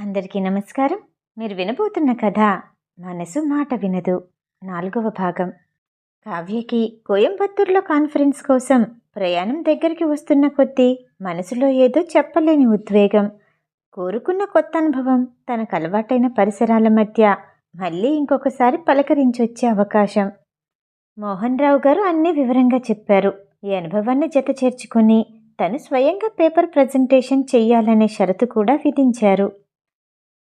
అందరికీ నమస్కారం. మీరు వినబోతున్న కథ మనసు మాట వినదు. నాలుగవ భాగం. కావ్యకి కోయంబత్తూర్లో కాన్ఫరెన్స్ కోసం ప్రయాణం దగ్గరికి వస్తున్న కొద్దీ మనసులో ఏదో చెప్పలేని ఉద్వేగం. కోరుకున్న కొత్త అనుభవం తనకు అలవాటైన పరిసరాల మధ్య మళ్ళీ ఇంకొకసారి పలకరించొచ్చే అవకాశం. మోహన్ రావు గారు అన్నీ వివరంగా చెప్పారు. ఈ అనుభవాన్ని జత చేర్చుకుని తను స్వయంగా పేపర్ ప్రజెంటేషన్ చెయ్యాలనే షరతు కూడా విధించారు.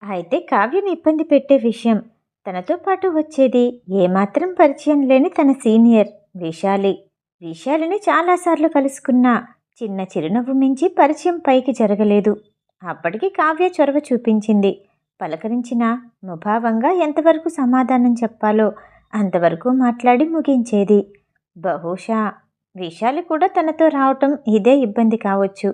అయితే కావ్యను ఇబ్బంది పెట్టే విషయం. తనతో పాటు వచ్చేది ఏమాత్రం పరిచయం లేని తన సీనియర్ విశాలి విశాలిని చాలాసార్లు కలుసుకున్నా చిన్న చిరునవ్వు మించి పరిచయం పైకి జరగలేదు. అప్పటికి కావ్య చొరవ చూపించింది. పలకరించిన ముభావంగా ఎంతవరకు సమాధానం చెప్పాలో అంతవరకు మాట్లాడి ముగించేది. బహుశా విశాలి కూడా తనతో రావటం ఇదే ఇబ్బంది కావచ్చు.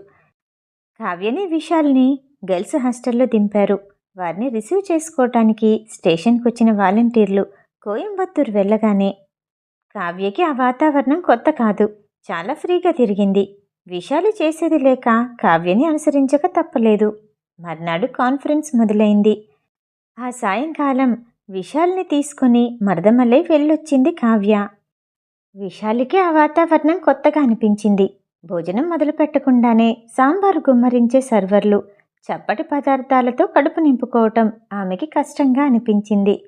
కావ్యని విశాల్ని గర్ల్స్ హాస్టల్లో దింపారు. వారిని రిసీవ్ చేసుకోవటానికి స్టేషన్కి వచ్చిన వాలంటీర్లు కోయంబత్తూరు వెళ్ళగానే కావ్యకి ఆ వాతావరణం కొత్త కాదు చాలా ఫ్రీగా తిరిగింది. విషయాలు చేసేది లేక కావ్యని అనుసరించక తప్పలేదు. మర్నాడు కాన్ఫరెన్స్ మొదలైంది. ఆ సాయంకాలం విశాల్ని తీసుకుని మరదమలై వెళ్ళొచ్చింది కావ్య. విశాలికి ఆ వాతావరణం కొత్తగా అనిపించింది. భోజనం మొదలు పెట్టకుండానే సాంబారు గుమ్మరించే సర్వర్లు చప్పటి పదార్థాలతో కడుపు నింపుకోవటం ఆమెకి కష్టంగా అనిపించింది.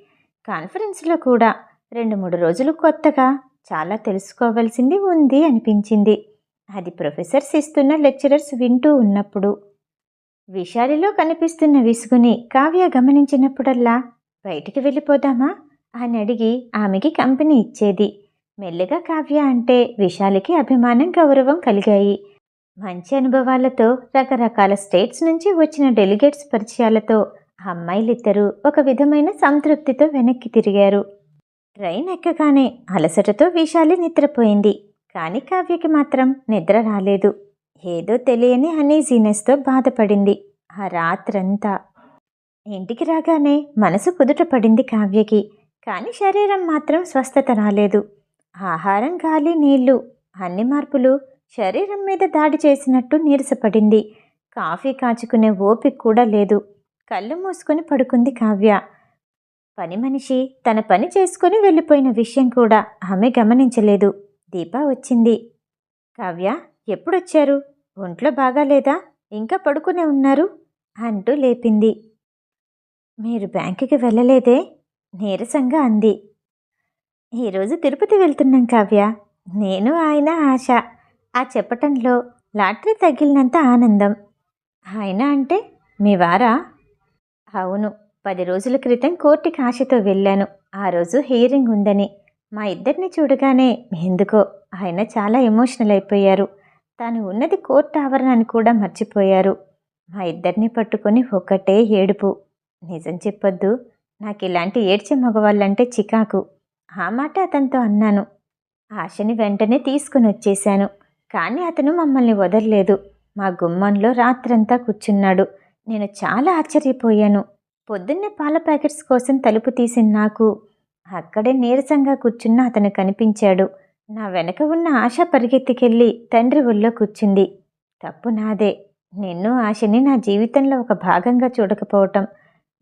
కాన్ఫరెన్స్లో కూడా రెండు మూడు రోజులు కొత్తగా చాలా తెలుసుకోవాల్సింది ఉంది అనిపించింది. అది ప్రొఫెసర్స్ ఇస్తున్న లెక్చరర్స్ వింటూ ఉన్నప్పుడు. విశాలిలో కనిపిస్తున్న విసుగుని కావ్య గమనించినప్పుడల్లా బయటికి వెళ్ళిపోదామా? అని అడిగి ఆమెకి కంపెనీ ఇచ్చేది. మెల్లగా కావ్య అంటే విశాలికి అభిమానం గౌరవం కలిగాయి. మంచి అనుభవాలతో రకరకాల స్టేట్స్ నుంచి వచ్చిన డెలిగేట్స్ పరిచయాలతో అమ్మాయిలిద్దరూ ఒక విధమైన సంతృప్తితో వెనక్కి తిరిగారు. ట్రైన్ ఎక్కగానే అలసటతో విశాలి నిద్రపోయింది. కానీ కావ్యకి మాత్రం నిద్ర రాలేదు. ఏదో తెలియని అనీజీనెస్తో బాధపడింది. ఆ రాత్రంతా ఇంటికి రాగానే మనసు కుదుట పడింది కావ్యకి. కానీ శరీరం మాత్రం స్వస్థత రాలేదు. ఆహారం గాలి నీళ్ళు అన్ని మార్పులు శరీరం మీద దాడి చేసినట్టు నీరసపడింది. కాఫీ కాచుకునే ఓపిక కూడా లేదు. కళ్ళు మూసుకొని పడుకుంది కావ్య. పని మనిషి తన పని చేసుకుని వెళ్ళిపోయిన విషయం కూడా ఆమె గమనించలేదు. దీప వచ్చింది. కావ్య ఎప్పుడొచ్చారు? ఒంట్లో బాగాలేదా? ఇంకా పడుకునే ఉన్నారు? అంటూ లేపింది. మీరు బ్యాంకుకి వెళ్ళలేదే? నీరసంగా అంది. ఈరోజు తిరుపతి వెళ్తున్నాం కావ్య. నేను ఆయన ఆశ. ఆ చెప్పటంలో లాటరీ తగిలినంత ఆనందం. ఆయన అంటే మీ వారా? అవును పది రోజుల క్రితం కోర్టుకి ఆశతో వెళ్ళాను. ఆ రోజు హియరింగ్ ఉందని. మా ఇద్దరిని చూడగానే ఎందుకో? ఆయన చాలా ఎమోషనల్ అయిపోయారు. తాను ఉన్నది కోర్టు ఆవరణని కూడా మర్చిపోయారు. మా ఇద్దరిని పట్టుకొని ఒకటే ఏడుపు. నిజం చెప్పొద్దు. నాకు ఇలాంటి ఏడ్చే మగవాళ్ళంటే చికాకు. ఆ మాట అతనితో అన్నాను. ఆశని వెంటనే తీసుకుని వచ్చేశాను. కానీ అతను మమ్మల్ని వదలలేదు. మా గుమ్మంలో రాత్రంతా కూర్చున్నాడు. నేను చాలా ఆశ్చర్యపోయాను. పొద్దున్నే పాల ప్యాకెట్స్ కోసం తలుపు తీసిన నాకు అక్కడే నీరసంగా కూర్చున్న అతను కనిపించాడు. నా వెనక ఉన్న ఆశ పరిగెత్తికెళ్ళి తండ్రి ఒళ్ళో కూర్చుంది. తప్పు నాదే. నిన్ను ఆశని నా జీవితంలో ఒక భాగంగా చూడకపోవటం.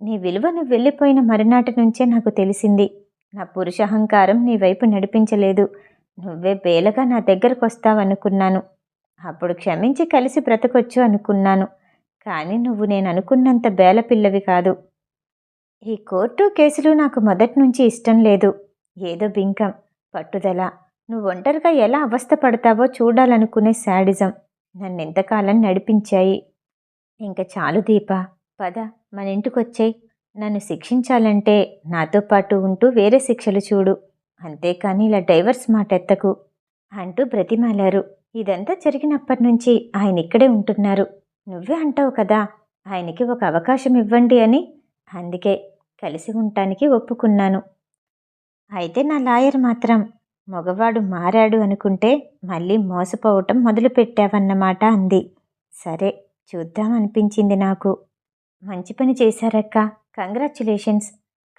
నీ విలువను వెళ్ళిపోయిన మరునాటి నుంచే నాకు తెలిసింది. నా పురుషహంకారం నీ వైపు నడిపించలేదు. నువ్వే బేలగా నా దగ్గరకు వస్తావనుకున్నాను అప్పుడు క్షమించి కలిసి బ్రతకొచ్చు అనుకున్నాను. కానీ నువ్వు నేను అనుకున్నంత బేలపిల్లవి కాదు. ఈ కోర్టు కేసులు నాకు మొదటి నుంచి ఇష్టం లేదు. ఏదో బింకం పట్టుదల. నువ్వు ఒంటరిగా ఎలా అవస్థ పడతావో చూడాలనుకునే శాడిజం. నన్నెంతకాలం నడిపించాయి. ఇంక చాలు దీప పద మన ఇంటికొచ్చాయి. నన్ను శిక్షించాలంటే నాతో పాటు ఉంటూ వేరే శిక్షలు చూడు. అంతేకాని ఇలా డైవర్స్ మాట ఎత్తకు అంటూ బ్రతిమాలారు. ఇదంతా జరిగినప్పటి నుంచి ఆయన ఇక్కడే ఉంటున్నారు. నువ్వే అంటావు కదా ఆయనకి ఒక అవకాశం ఇవ్వండి అని. అందుకే కలిసి ఉండటానికి ఒప్పుకున్నాను. అయితే నా లాయర్ మాత్రం మగవాడు మారాడు అనుకుంటే మళ్ళీ మోసపోవటం మొదలుపెట్టావన్నమాట అంది. సరే చూద్దామనిపించింది నాకు. మంచి పని చేశారక్క. కంగ్రాచ్యులేషన్స్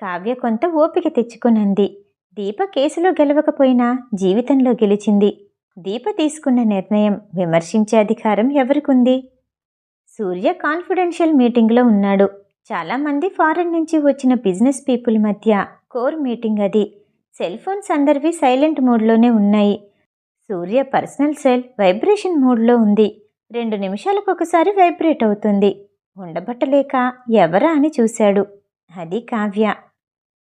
కావ్య కొంత ఓపిక తెచ్చుకునంది. దీప కేసులో గెలవకపోయినా జీవితంలో గెలిచింది. దీప తీసుకున్న నిర్ణయం విమర్శించే అధికారం ఎవరికుంది? సూర్య కాన్ఫిడెన్షియల్ మీటింగ్లో ఉన్నాడు. చాలామంది ఫారెన్ నుంచి వచ్చిన బిజినెస్ పీపుల్ మధ్య కోర్ మీటింగ్ అది. సెల్ ఫోన్స్ అందరివి సైలెంట్ మోడ్లోనే ఉన్నాయి. సూర్య పర్సనల్ సెల్ వైబ్రేషన్ మోడ్లో ఉంది. రెండు నిమిషాలకు ఒకసారి వైబ్రేట్ అవుతుంది. ఉండబట్టలేక ఎవరా అని చూశాడు. అది కావ్య.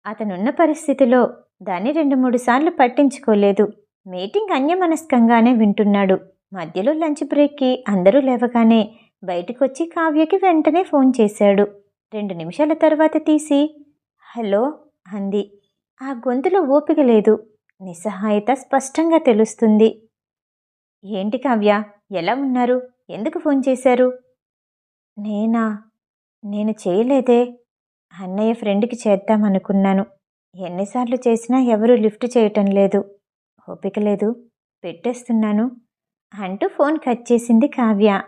అతనున్న పరిస్థితిలో దాన్ని రెండు మూడు సార్లు పట్టించుకోలేదు. మీటింగ్ అన్యమనస్కంగానే వింటున్నాడు. మధ్యలో లంచ్ బ్రేక్కి అందరూ లేవగానే బయటకొచ్చి కావ్యకి వెంటనే ఫోన్ చేశాడు. రెండు నిమిషాల తర్వాత తీసి హలో అంది. ఆ గొంతులో ఓపిక లేదు. నిస్సహాయత స్పష్టంగా తెలుస్తుంది. ఏంటి కావ్య? ఎలా ఉన్నారు? ఎందుకు ఫోన్ చేశారు? నేనా? నేను చేయలేదే. అన్నయ్య ఫ్రెండ్కి చేద్దామనుకున్నాను. ఎన్నిసార్లు చేసినా ఎవరూ లిఫ్ట్ చేయటం లేదు. ఓపిక లేదు. పెట్టేస్తున్నాను. అంటూ ఫోన్ కట్ చేసింది కావ్య.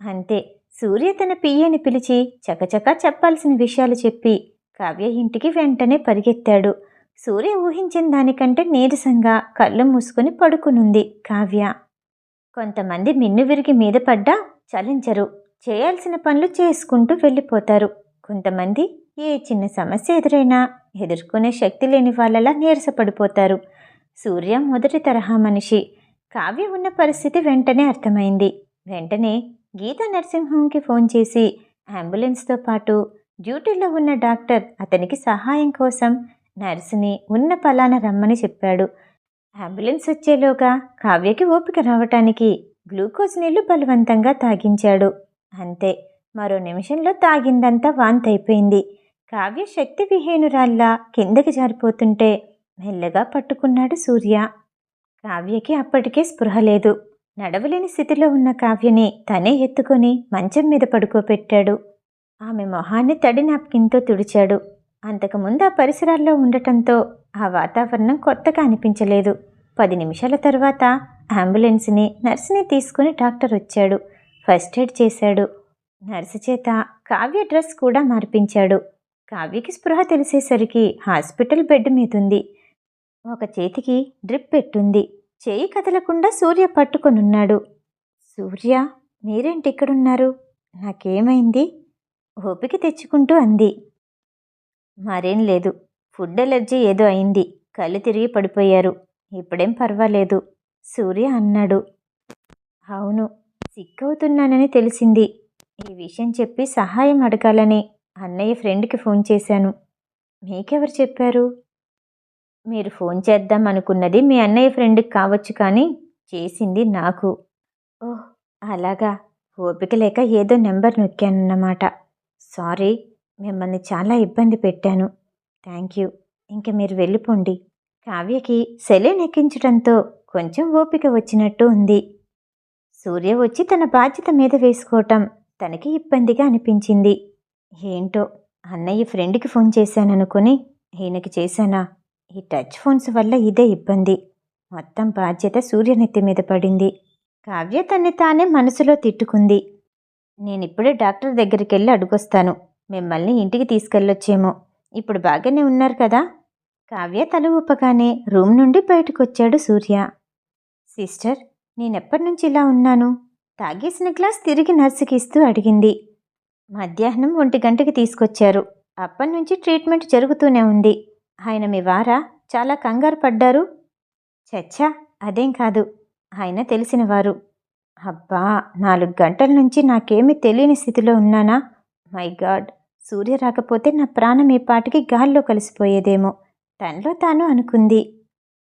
అంతే. సూర్య తన పియ్యని పిలిచి చకచకా చెప్పాల్సిన విషయాలు చెప్పి కావ్య ఇంటికి వెంటనే పరిగెత్తాడు. సూర్య ఊహించిన దానికంటే నీరసంగా కళ్ళు మూసుకొని పడుకునుంది కావ్య. కొంతమంది మిన్ను విరిగి మీద పడ్డా చలించరు. చేయాల్సిన పనులు చేసుకుంటూ వెళ్ళిపోతారు. కొంతమంది ఏ చిన్న సమస్య ఎదురైనా ఎదుర్కొనే శక్తి లేని వాళ్ళలా నీరసపడిపోతారు. సూర్య మొదటి తరహా మనిషి. కావ్య ఉన్న పరిస్థితి వెంటనే అర్థమైంది. వెంటనే గీతా నర్సింహంకి ఫోన్ చేసి అంబులెన్స్తో పాటు డ్యూటీలో ఉన్న డాక్టర్ అతనికి సహాయం కోసం నర్సుని ఉన్న పలానా రమ్మని చెప్పాడు. అంబులెన్స్ వచ్చేలోగా కావ్యకి ఓపిక రావటానికి గ్లూకోజ్ నీళ్ళు బలవంతంగా తాగించాడు. అంతే మరో నిమిషంలో తాగిందంతా వాంతైపోయింది కావ్య శక్తి విహీనురాల్లా కిందకి జారిపోతుంటే మెల్లగా పట్టుకున్నాడు సూర్య. కావ్యకి అప్పటికే స్పృహ లేదు. నడవలేని స్థితిలో ఉన్న కావ్యని తనే ఎత్తుకొని మంచం మీద పడుకోబెట్టాడు ఆమె మొహాన్ని తడి నాప్కిన్తో తుడిచాడు. అంతకుముందు ఆ పరిసరాల్లో ఉండటంతో ఆ వాతావరణం కొత్తగా అనిపించలేదు. పది నిమిషాల తర్వాత అంబులెన్స్ని నర్సుని తీసుకుని డాక్టర్ వచ్చాడు. ఫస్ట్ ఎయిడ్ చేశాడు. నర్సు చేత కావ్య డ్రెస్ కూడా మార్పించాడు. కావ్యకి స్పృహ తెలిసేసరికి హాస్పిటల్ బెడ్ మీదుంది. ఒక చేతికి డ్రిప్ పెట్టుంది. చేయి కదలకుండా సూర్య పట్టుకొనున్నాడు. సూర్య మీరేంటి ఇక్కడున్నారు? నాకేమైంది? ఓపిక తెచ్చుకుంటూ అంది. మరేం లేదు. ఫుడ్ ఎలర్జీ ఏదో అయింది. కళ్ళు తిరిగి పడిపోయారు. ఇప్పుడేం పర్వాలేదు. సూర్య అన్నాడు. అవును సిక్కవుతున్నానని తెలిసింది. ఈ విషయం చెప్పి సహాయం అడగాలని అన్నయ్య ఫ్రెండ్కి ఫోన్ చేశాను. మీకెవరు చెప్పారు? మీరు ఫోన్ చేద్దాం అనుకున్నది మీ అన్నయ్య ఫ్రెండ్కి కావచ్చు కానీ చేసింది నాకు. ఓహ్ అలాగా. ఓపిక లేక ఏదో నెంబర్ నొక్కానన్నమాట. సారీ మిమ్మల్ని చాలా ఇబ్బంది పెట్టాను. Thank you. ఇంక మీరు వెళ్ళిపోండి. కావ్యకి సెలైన్ ఎక్కించడంతో కొంచెం ఓపిక వచ్చినట్టు ఉంది. సూర్య వచ్చి తన బాధ్యత మీద వేసుకోవటం తనకి ఇబ్బందిగా అనిపించింది. ఏంటో అన్నయ్య ఫ్రెండ్కి ఫోన్ చేశాననుకుని ఈయనకి చేశానా? ఈ టచ్ ఫోన్స్ వల్ల ఇదే ఇబ్బంది. మొత్తం బాధ్యత సూర్యనెత్తి మీద పడింది. కావ్య తన్ని తానే మనసులో తిట్టుకుంది. నేనిప్పుడే డాక్టర్ దగ్గరికి వెళ్ళి అడుగొస్తాను. మిమ్మల్ని ఇంటికి తీసుకెళ్ళొచ్చేమో. ఇప్పుడు బాగానే ఉన్నారు కదా? కావ్య తల ఊపగానే రూమ్ నుండి బయటకొచ్చాడు సూర్య. సిస్టర్ నేనెప్పటి నుంచి ఇలా ఉన్నాను? తాగేసిన గ్లాస్ తిరిగి నర్సుకి ఇస్తూ అడిగింది. మధ్యాహ్నం ఒంటి గంటకి తీసుకొచ్చారు. అప్పటి నుంచి ట్రీట్మెంట్ జరుగుతూనే ఉంది. ఆయన మీ వారా? చాలా కంగారు పడ్డారు? చచ్చా అదేం కాదు. ఆయన తెలిసినవారు. అబ్బా నాలుగు గంటల నుంచి నాకేమీ తెలియని స్థితిలో ఉన్నానా? My God! సూర్య రాకపోతే నా ప్రాణం ఈ పాటికి గాల్లో కలిసిపోయేదేమో. తనలో తాను అనుకుంది.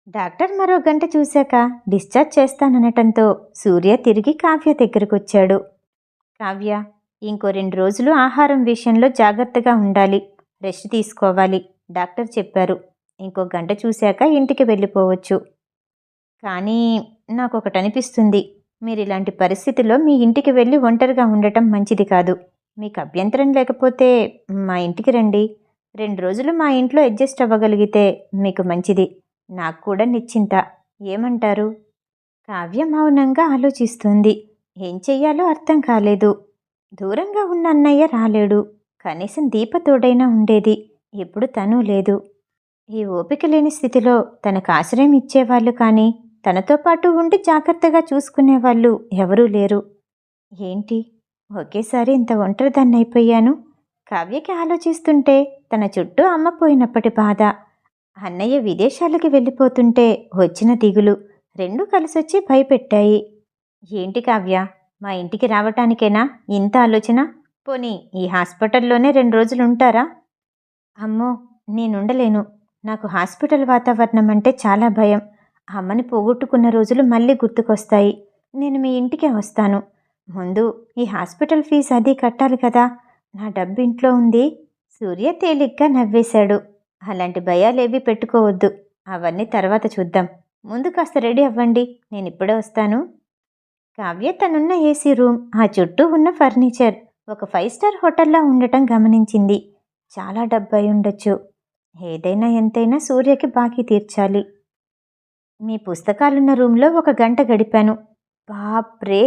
డాక్టర్ మరో గంట చూశాక డిశ్చార్జ్ చేస్తాననటంతో సూర్య తిరిగి కావ్య దగ్గరకొచ్చాడు. కావ్య ఇంకో రెండు రోజులు ఆహారం విషయంలో జాగ్రత్తగా ఉండాలి. రెస్ట్ తీసుకోవాలి. డాక్టర్ చెప్పారు. ఇంకో గంట చూశాక ఇంటికి వెళ్ళిపోవచ్చు. కానీ నాకు ఒకటి అనిపిస్తుంది. మీరు ఇలాంటి పరిస్థితుల్లో మీ ఇంటికి వెళ్ళి ఒంటరిగా ఉండటం మంచిది కాదు. మీకు అభ్యంతరం లేకపోతే మా ఇంటికి రండి. రెండు రోజులు మా ఇంట్లో అడ్జస్ట్ అవ్వగలిగితే మీకు మంచిది. నాకు కూడా నిశ్చింత. ఏమంటారు? కావ్య మౌనంగా ఆలోచిస్తుంది. ఏం చెయ్యాలో అర్థం కాలేదు. దూరంగా ఉన్న అన్నయ్య రాలేడు. కనీసం దీపతోడైనా ఉండేది. ఇప్పుడు తను లేదు. ఈ ఓపిక లేని స్థితిలో తనకు ఆశ్రయం ఇచ్చేవాళ్ళు కానీ తనతో పాటు ఉండి జాగ్రత్తగా చూసుకునేవాళ్ళు ఎవరూ లేరు. ఏంటి? ఒకేసారి ఇంత ఒంటరిదాన్ని అయిపోయాను కావ్యకి ఆలోచిస్తుంటే తన చుట్టూ అమ్మపోయినప్పటి బాధ. అన్నయ్య విదేశాలకి వెళ్ళిపోతుంటే వచ్చిన దిగులు రెండూ కలిసొచ్చి భయపెట్టాయి. ఏంటి కావ్య? మా ఇంటికి రావటానికేనా? ఇంత ఆలోచన? పోనీ ఈ హాస్పిటల్లోనే రెండు రోజులు ఉంటారా అమ్మో నేనుండలేను. నాకు హాస్పిటల్ వాతావరణం అంటే చాలా భయం. అమ్మని పోగొట్టుకున్న రోజులు మళ్ళీ గుర్తుకొస్తాయి. నేను మీ ఇంటికే వస్తాను. ముందు ఈ హాస్పిటల్ ఫీజు అది కట్టాలి కదా. నా డబ్బు ఇంట్లో ఉంది. సూర్య తేలిగ్గా నవ్వేశాడు. అలాంటి భయాలేవి పెట్టుకోవద్దు. అవన్నీ తర్వాత చూద్దాం. ముందు కాస్త రెడీ అవ్వండి. నేను ఇప్పుడే వస్తాను. కావ్య తనున్న ఏసీ రూమ్ ఆ చుట్టూ ఉన్న ఫర్నిచర్ ఒక ఫైవ్ స్టార్ హోటల్లా ఉండటం గమనించింది. చాలా డబ్బై ఉండొచ్చు. ఏదైనా ఎంతైనా సూర్యకి బాకీ తీర్చాలి. మీ పుస్తకాలున్న రూమ్లో ఒక గంట గడిపాను. బాప్రే!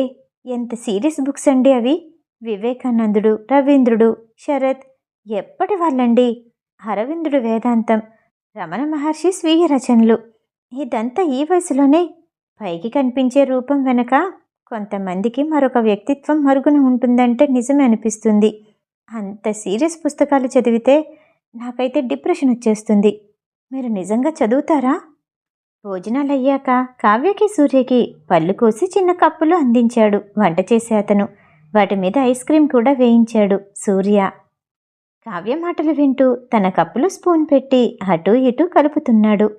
ఎంత సీరియస్ బుక్స్ అండి అవి. వివేకానందుడు రవీంద్రుడు శరత్ ఎప్పటి వాళ్ళండి? అరవిందుడు వేదాంతం రమణ మహర్షి స్వీయ రచనలు. ఇదంతా ఈ వయసులోనే. పైకి కనిపించే రూపం వెనక కొంతమందికి మరొక వ్యక్తిత్వం మరుగున ఉంటుందంటే నిజమే అనిపిస్తుంది. అంత సీరియస్ పుస్తకాలు చదివితే నాకైతే డిప్రెషన్ వచ్చేస్తుంది. మీరు నిజంగా చదువుతారా? భోజనాలు అయ్యాక కావ్యకి సూర్యకి పళ్ళు కోసి చిన్న కప్పులు అందించాడు. వంట చేసే అతను వాటి మీద ఐస్ క్రీం కూడా వేయించాడు సూర్య. కావ్య మాటలు వింటూ తన కప్పులో స్పూన్ పెట్టి అటూ ఇటూ కలుపుతున్నాడు.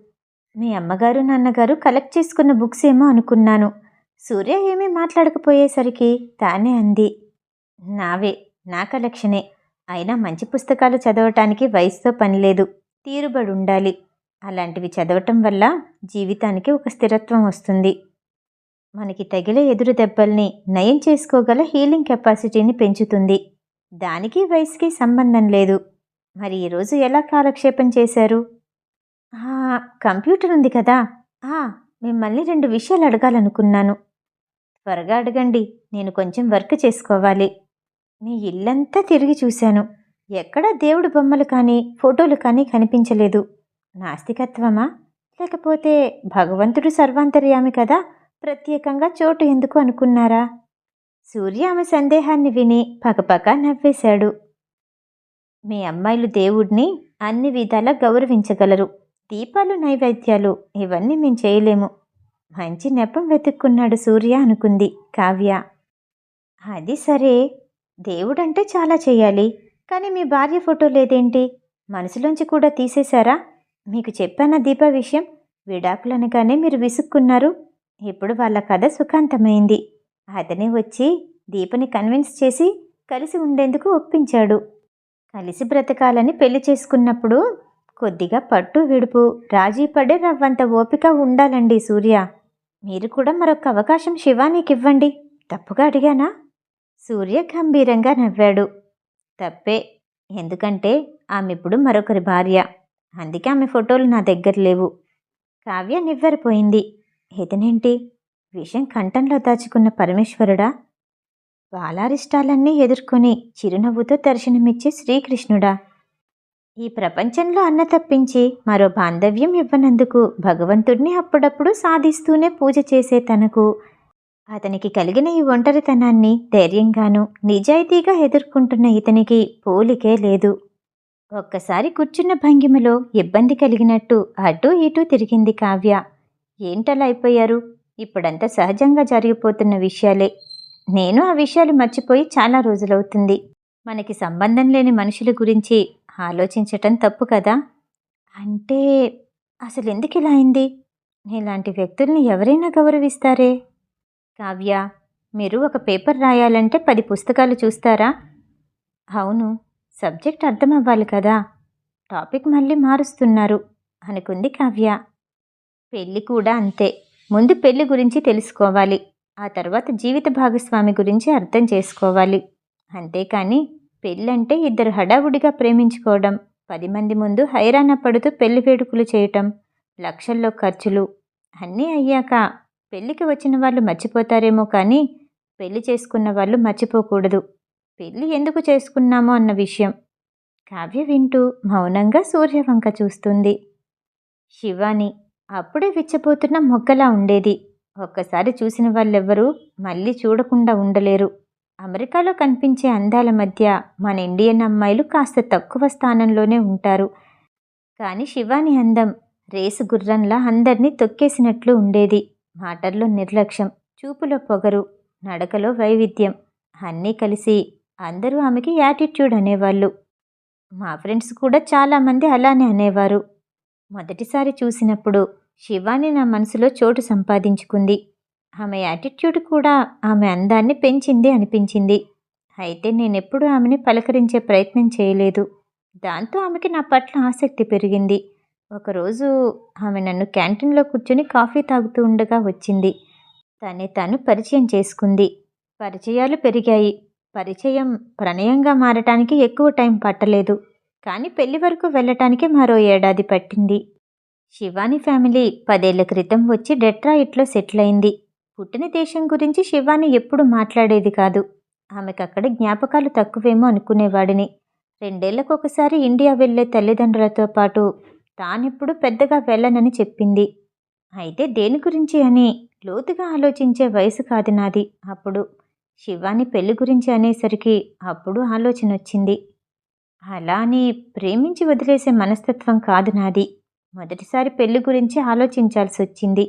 మీ అమ్మగారు నాన్నగారు కలెక్ట్ చేసుకున్న బుక్స్ ఏమో అనుకున్నాను. సూర్య ఏమీ మాట్లాడకపోయేసరికి తానే అంది. నావే నా కలెక్షనే అయినా మంచి పుస్తకాలు చదవటానికి వయసుతో పని లేదు. తీరుబడి ఉండాలి అలాంటివి చదవటం వల్ల జీవితానికి ఒక స్థిరత్వం వస్తుంది. మనకి తగిలే ఎదురు దెబ్బల్ని నయం చేసుకోగల హీలింగ్ కెపాసిటీని పెంచుతుంది. దానికి వయసుకి సంబంధం లేదు. మరి ఈరోజు ఎలా కాలక్షేపం చేశారు? కంప్యూటర్ ఉంది కదా. మిమ్మల్ని రెండు విషయాలు అడగాలనుకున్నాను. త్వరగా అడగండి. నేను కొంచెం వర్క్ చేసుకోవాలి. మీ ఇల్లంతా తిరిగి చూశాను. ఎక్కడా దేవుడి బొమ్మలు కానీ ఫోటోలు కానీ కనిపించలేదు. నాస్తికత్వమా? లేకపోతే భగవంతుడు సర్వాంతర్యామి కదా? ప్రత్యేకంగా చోటు ఎందుకు అనుకున్నారా? సూర్య ఆమె సందేహాన్ని విని పకపక నవ్వేశాడు. మీ అమ్మాయిలు దేవుడిని అన్ని విధాలా గౌరవించగలరు. దీపాలు నైవేద్యాలు ఇవన్నీ మేము చేయలేము. మంచి నెపం వెతుక్కున్నాడు సూర్య అనుకుంది కావ్య. అది సరే దేవుడంటే చాలా చేయాలి. కానీ మీ భార్య ఫోటో లేదేంటి? మనసులోంచి కూడా తీసేశారా? మీకు చెప్పాన దీప విషయం? విడాకులనగానే మీరు విసుక్కున్నారు. ఇప్పుడు వాళ్ళ కథ సుఖాంతమైంది. అతనే వచ్చి దీపని కన్విన్స్ చేసి కలిసి ఉండేందుకు ఒప్పించాడు. కలిసి బ్రతకాలని పెళ్ళి చేసుకున్నప్పుడు కొద్దిగా పట్టు విడుపు రాజీ పడే రవ్వంత ఓపిక ఉండాలండి సూర్య. మీరు కూడా మరొక అవకాశం శివానికి ఇవ్వండి. తప్పుగా అడిగానా? సూర్య గంభీరంగా నవ్వాడు. తప్పే. ఎందుకంటే ఆమె ఇప్పుడు మరొకరి భార్య. అందుకే ఆమె ఫోటోలు నా దగ్గర లేవు. కావ్య నివ్వెరపోయింది. ఇతనేంటి? విషయం కంఠంలో దాచుకున్న పరమేశ్వరుడా? బాలారిష్టాలన్నీ ఎదుర్కొని చిరునవ్వుతో దర్శనమిచ్చే శ్రీకృష్ణుడా? ఈ ప్రపంచంలో అన్న తప్పించి మరో బాంధవ్యం ఇవ్వనందుకు భగవంతుడిని అప్పుడప్పుడు సాధిస్తూనే పూజ చేసే తనకు. అతనికి కలిగిన ఈ ఒంటరితనాన్ని ధైర్యంగాను నిజాయితీగా ఎదుర్కొంటున్న ఇతనికి పోలికే లేదు. ఒక్కసారి కూర్చున్న భంగిమలో ఇబ్బంది కలిగినట్టు అటూ ఇటూ తిరిగింది కావ్య. ఏంటలా అయిపోయారు? ఇప్పుడంతా సహజంగా జరిగిపోతున్న విషయాలే. నేను ఆ విషయాలు మర్చిపోయి చాలా రోజులవుతుంది. మనకి సంబంధం లేని మనుషుల గురించి ఆలోచించటం తప్పు కదా? అంటే అసలు ఎందుకు ఇలా అయింది? ఇలాంటి వ్యక్తుల్ని ఎవరైనా గౌరవిస్తారే? కావ్య మీరు ఒక పేపర్ రాయాలంటే పది పుస్తకాలు చూస్తారా? అవును సబ్జెక్ట్ అర్థం అవ్వాలి కదా? టాపిక్ మళ్ళీ మారుస్తున్నారు అనుకుంది కావ్య. పెళ్ళి కూడా అంతే. ముందు పెళ్ళి గురించి తెలుసుకోవాలి. ఆ తర్వాత జీవిత భాగస్వామి గురించి అర్థం చేసుకోవాలి. అంతేకాని పెళ్ళంటే ఇద్దరు హడావుడిగా ప్రేమించుకోవడం పది మంది ముందు హైరాణ పడుతూ పెళ్ళి వేడుకలు చేయటం లక్షల్లో ఖర్చులు అన్నీ అయ్యాక పెళ్ళికి వచ్చిన వాళ్ళు మర్చిపోతారేమో కానీ పెళ్ళి చేసుకున్న వాళ్ళు మర్చిపోకూడదు. పెళ్ళి ఎందుకు చేసుకున్నామో అన్న విషయం కావ్య వింటూ మౌనంగా సూర్యవంక చూస్తుంది. శివాని అప్పుడే విచ్చపోతున్న మొగ్గలా ఉండేది. ఒక్కసారి చూసిన వాళ్ళెవ్వరూ మళ్ళీ చూడకుండా ఉండలేరు. అమెరికాలో కనిపించే అందాల మధ్య మన ఇండియన్ అమ్మాయిలు కాస్త తక్కువ స్థానంలోనే ఉంటారు. కానీ శివాని అందం రేసు గుర్రంలా అందరినీ తొక్కేసినట్లు ఉండేది. మాటల్లో నిర్లక్ష్యం చూపులో పొగరు నడకలో వైవిధ్యం అన్నీ కలిసి అందరూ ఆమెకి యాటిట్యూడ్ అనేవాళ్ళు. మా ఫ్రెండ్స్ కూడా చాలామంది అలానే అనేవారు. మొదటిసారి చూసినప్పుడు శివాని నా మనసులో చోటు సంపాదించుకుంది. ఆమె యాటిట్యూడ్ కూడా ఆమె అందాన్ని పెంచింది అనిపించింది. అయితే నేనెప్పుడు ఆమెని పలకరించే ప్రయత్నం చేయలేదు. దాంతో ఆమెకి నా పట్ల ఆసక్తి పెరిగింది. ఒకరోజు ఆమె నన్ను క్యాంటీన్లో కూర్చొని కాఫీ తాగుతూ ఉండగా వచ్చింది. తనే తాను పరిచయం చేసుకుంది. పరిచయాలు పెరిగాయి. పరిచయం ప్రణయంగా మారటానికి ఎక్కువ టైం పట్టలేదు. కానీ పెళ్ళి వరకు వెళ్ళటానికి మరో ఏడాది పట్టింది. శివాని ఫ్యామిలీ పదేళ్ళ క్రితం వచ్చి డెట్రాయిట్లో సెటిల్ అయింది. పుట్టిన దేశం గురించి శివాని ఎప్పుడు మాట్లాడేది కాదు. ఆమెకు అక్కడ జ్ఞాపకాలు తక్కువేమో అనుకునేవాడిని. రెండేళ్ళకు ఒకసారి ఇండియా వెళ్ళే తల్లిదండ్రులతో పాటు తానెప్పుడు పెద్దగా వెళ్ళనని చెప్పింది. అయితే దేని గురించి అని లోతుగా ఆలోచించే వయసు కాదు నాది అప్పుడు. శివాని పెళ్ళి గురించి అనేసరికి అప్పుడు ఆలోచన వచ్చింది అలా అని ప్రేమించి వదిలేసే మనస్తత్వం కాదు నాది. మొదటిసారి పెళ్ళి గురించి ఆలోచించాల్సి వచ్చింది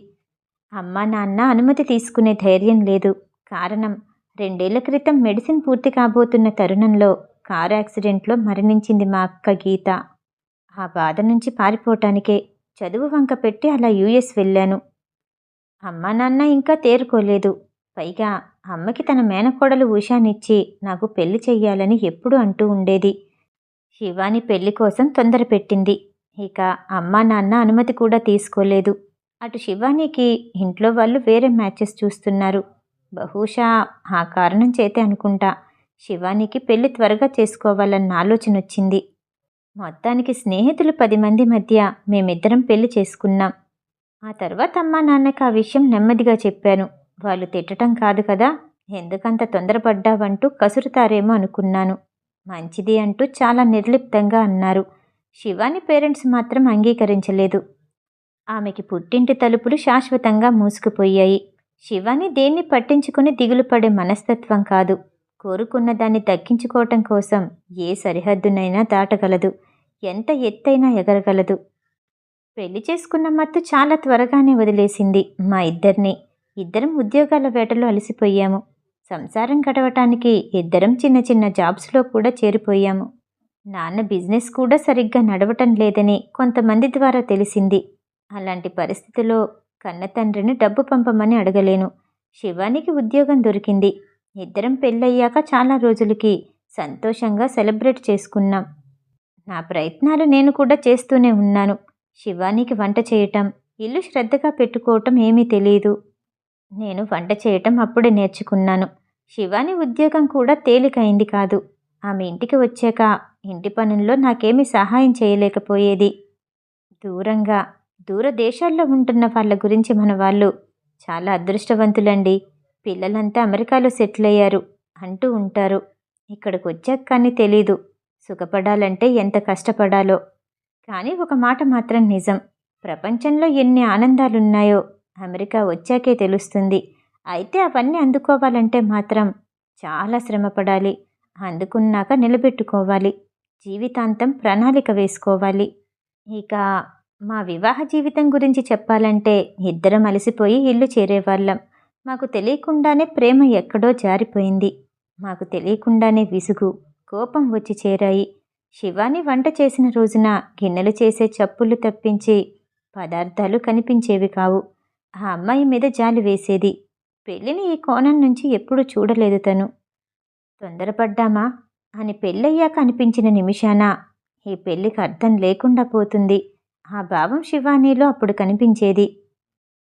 అమ్మా నాన్న అనుమతి తీసుకునే ధైర్యం లేదు. కారణం రెండేళ్ళ క్రితం మెడిసిన్ పూర్తి కాబోతున్న తరుణంలో కారు యాక్సిడెంట్లో మరణించింది మా అక్క గీత. ఆ బాధ నుంచి పారిపోవటానికే చదువు వంక పెట్టి అలా యూఎస్ వెళ్ళాను. అమ్మా నాన్న ఇంకా తేరుకోలేదు. పైగా అమ్మకి తన మేనకోడలు ఉషానిచ్చి నాకు పెళ్ళి చెయ్యాలని ఎప్పుడు అంటూ ఉండేది. శివాని పెళ్ళి కోసం తొందర పెట్టింది ఇక అమ్మా నాన్న అనుమతి కూడా తీసుకోలేదు. అటు శివానికి ఇంట్లో వాళ్ళు వేరే మ్యాచెస్ చూస్తున్నారు. బహుశా ఆ కారణం చేతే అనుకుంటా. శివానికి పెళ్ళి త్వరగా చేసుకోవాలన్న ఆలోచన వచ్చింది. మొత్తానికి స్నేహితులు పది మంది మధ్య మేమిద్దరం పెళ్ళి చేసుకున్నాం. ఆ తర్వాత అమ్మా నాన్నకి ఆ విషయం నెమ్మదిగా చెప్పాను. వాళ్ళు తిట్టడం కాదు కదా ఎందుకంత తొందరపడ్డావంటూ కసురుతారేమో అనుకున్నాను. మంచిది అంటూ చాలా నిర్లిప్తంగా అన్నారు. శివాని పేరెంట్స్ మాత్రం అంగీకరించలేదు. ఆమెకి పుట్టింటి తలుపులు శాశ్వతంగా మూసుకుపోయాయి. శివాని దేన్ని పట్టించుకుని దిగులు పడే మనస్తత్వం కాదు. కోరుకున్న దాన్ని దక్కించుకోవటం కోసం ఏ సరిహద్దునైనా దాటగలదు. ఎంత ఎత్తైనా ఎగరగలదు. పెళ్ళి చేసుకున్న మత్తు చాలా త్వరగానే వదిలేసింది మా ఇద్దరిని. ఇద్దరం ఉద్యోగాల వేటలో అలసిపోయాము. సంసారం గడవటానికి ఇద్దరం చిన్న చిన్న జాబ్స్లో కూడా చేరిపోయాము. నాన్న బిజినెస్ కూడా సరిగ్గా నడవటం లేదని కొంతమంది ద్వారా తెలిసింది. అలాంటి పరిస్థితిలో కన్న తండ్రిని డబ్బు పంపమని అడగలేను. శివానికి ఉద్యోగం దొరికింది. ఇద్దరం పెళ్ళయ్యాక చాలా రోజులకి సంతోషంగా సెలబ్రేట్ చేసుకున్నాం. నా ప్రయత్నాలు నేను కూడా చేస్తూనే ఉన్నాను. శివానికి వంట చేయటం ఇల్లు శ్రద్ధగా పెట్టుకోవటం ఏమీ తెలియదు నేను వంట చేయటం అప్పుడే నేర్చుకున్నాను. శివాని ఉద్యోగం కూడా తేలికైంది కాదు. ఆమె ఇంటికి వచ్చాక ఇంటి పనుల్లో నాకేమీ సహాయం చేయలేకపోయేది. దూరంగా దూర దేశాల్లో ఉంటున్న వాళ్ళ గురించి మన వాళ్ళు చాలా అదృష్టవంతులండి. పిల్లలంతా అమెరికాలో సెటిల్ అయ్యారు అంటూ ఉంటారు. ఇక్కడికి వచ్చాక కానీ తెలీదు సుఖపడాలంటే ఎంత కష్టపడాలో. కానీ ఒక మాట మాత్రం నిజం ప్రపంచంలో ఎన్ని ఆనందాలున్నాయో అమెరికా వచ్చాకే తెలుస్తుంది. అయితే అవన్నీ అందుకోవాలంటే మాత్రం చాలా శ్రమపడాలి అందుకున్నాక నిలబెట్టుకోవాలి జీవితాంతం ప్రణాళిక వేసుకోవాలి. ఇక మా వివాహ జీవితం గురించి చెప్పాలంటే ఇద్దరం అలసిపోయి ఇల్లు చేరేవాళ్ళం. మాకు తెలియకుండానే ప్రేమ ఎక్కడో జారిపోయింది. మాకు తెలియకుండానే విసుగు కోపం వచ్చి చేరాయి. శివాని వంట చేసిన రోజున గిన్నెలు చేసే చప్పులు తప్పించి పదార్థాలు కనిపించేవి కావు. ఆ అమ్మాయి మీద జాలి వేసేది. పెళ్ళిని ఈ కోణం నుంచి ఎప్పుడూ చూడలేదు తను. తొందరపడ్డామా? అని పెళ్ళయ్యాక అనిపించిన నిమిషాన ఈ పెళ్ళికి అర్థం లేకుండా పోతుంది. ఆ భావం శివానీలో అప్పుడు కనిపించేది.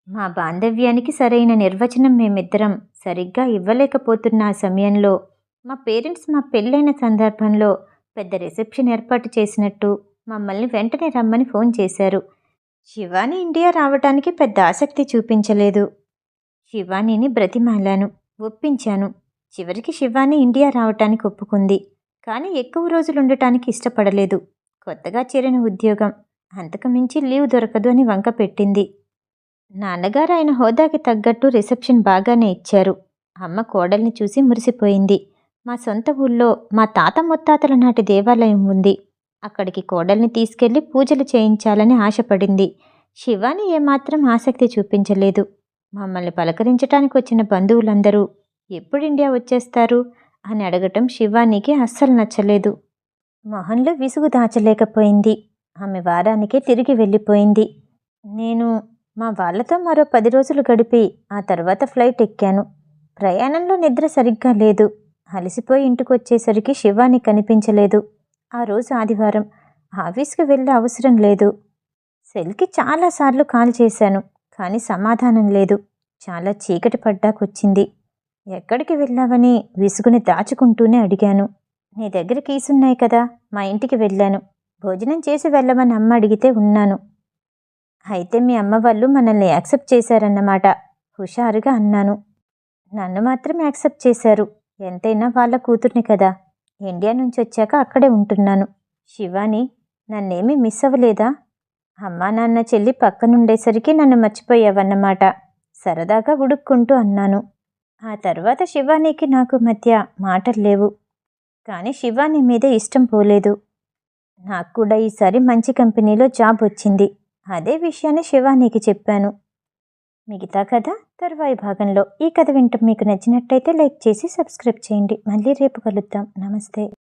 మా బాంధవ్యానికి సరైన నిర్వచనం మేమిద్దరం సరిగ్గా ఇవ్వలేకపోతున్న ఆ సమయంలో మా పేరెంట్స్ మా పెళ్ళైన సందర్భంలో పెద్ద రిసెప్షన్ ఏర్పాటు చేసినట్టు మమ్మల్ని వెంటనే రమ్మని ఫోన్ చేశారు. శివాని ఇండియా రావడానికి పెద్ద ఆసక్తి చూపించలేదు. శివానీని బ్రతిమాలాను ఒప్పించాను. చివరికి శివాని ఇండియా రావటానికి ఒప్పుకుంది. కానీ ఎక్కువ రోజులు ఉండటానికి ఇష్టపడలేదు. కొత్తగా చేరిన ఉద్యోగం అంతకుమించి లీవ్ దొరకదు అని వంక పెట్టింది. నాన్నగారు ఆయన హోదాకి తగ్గట్టు రిసెప్షన్ బాగానే ఇచ్చారు. అమ్మ కోడల్ని చూసి మురిసిపోయింది. మా సొంత ఊళ్ళో మా తాత ముత్తాతల నాటి దేవాలయం ఉంది. అక్కడికి కోడల్ని తీసుకెళ్ళి పూజలు చేయించాలని ఆశపడింది. శివాని ఏమాత్రం ఆసక్తి చూపించలేదు. మమ్మల్ని పలకరించటానికి వచ్చిన బంధువులందరూ ఎప్పుడు ఇండియా వచ్చేస్తారు? అని అడగటం శివానికి అస్సలు నచ్చలేదు. మొహంలో విసుగు దాచలేకపోయింది. ఆమె వారానికే తిరిగి వెళ్ళిపోయింది. నేను మా వాళ్ళతో మరో పది రోజులు గడిపి ఆ తర్వాత ఫ్లైట్ ఎక్కాను. ప్రయాణంలో నిద్ర సరిగ్గా లేదు. అలసిపోయి ఇంటికి వచ్చేసరికి శివాని కనిపించలేదు. ఆ రోజు ఆదివారం. ఆఫీస్కి వెళ్ళే అవసరం లేదు. సెల్కి చాలాసార్లు కాల్ చేశాను కానీ సమాధానం లేదు. చాలా చీకటి పడ్డాకొచ్చింది. ఎక్కడికి వెళ్ళావని విసుగుని దాచుకుంటూనే అడిగాను. నీ దగ్గర కీసున్నాయి కదా మా ఇంటికి వెళ్ళాను. భోజనం చేసి వెళ్ళమని అమ్మ అడిగితే ఉన్నాను. అయితే మీ అమ్మ వాళ్ళు మనల్ని యాక్సెప్ట్ చేశారన్నమాట. హుషారుగా అన్నాను. నన్ను మాత్రం యాక్సెప్ట్ చేశారు. ఎంతైనా వాళ్ళ కూతుర్ని కదా. ఇండియా నుంచి వచ్చాక అక్కడే ఉంటున్నాను. శివాని నన్నేమీ మిస్ అవ్వలేదా? అమ్మా నాన్న చెల్లి పక్కనుండేసరికి నన్ను మర్చిపోయావన్నమాట. సరదాగా ఉడుక్కుంటూ అన్నాను. ఆ తర్వాత శివానీకి నాకు మధ్య మాటలు లేవు. కానీ శివాని మీద ఇష్టం పోలేదు. నాకు కూడా ఈసారి మంచి కంపెనీలో జాబ్ వచ్చింది. అదే విషయాన్ని శివానీకి చెప్పాను. మిగతా కథ తర్వాయి భాగంలో. ఈ కథ వింటూ మీకు నచ్చినట్టయితే లైక్ చేసి సబ్స్క్రైబ్ చేయండి. మళ్ళీ రేపు కలుద్దాం. నమస్తే.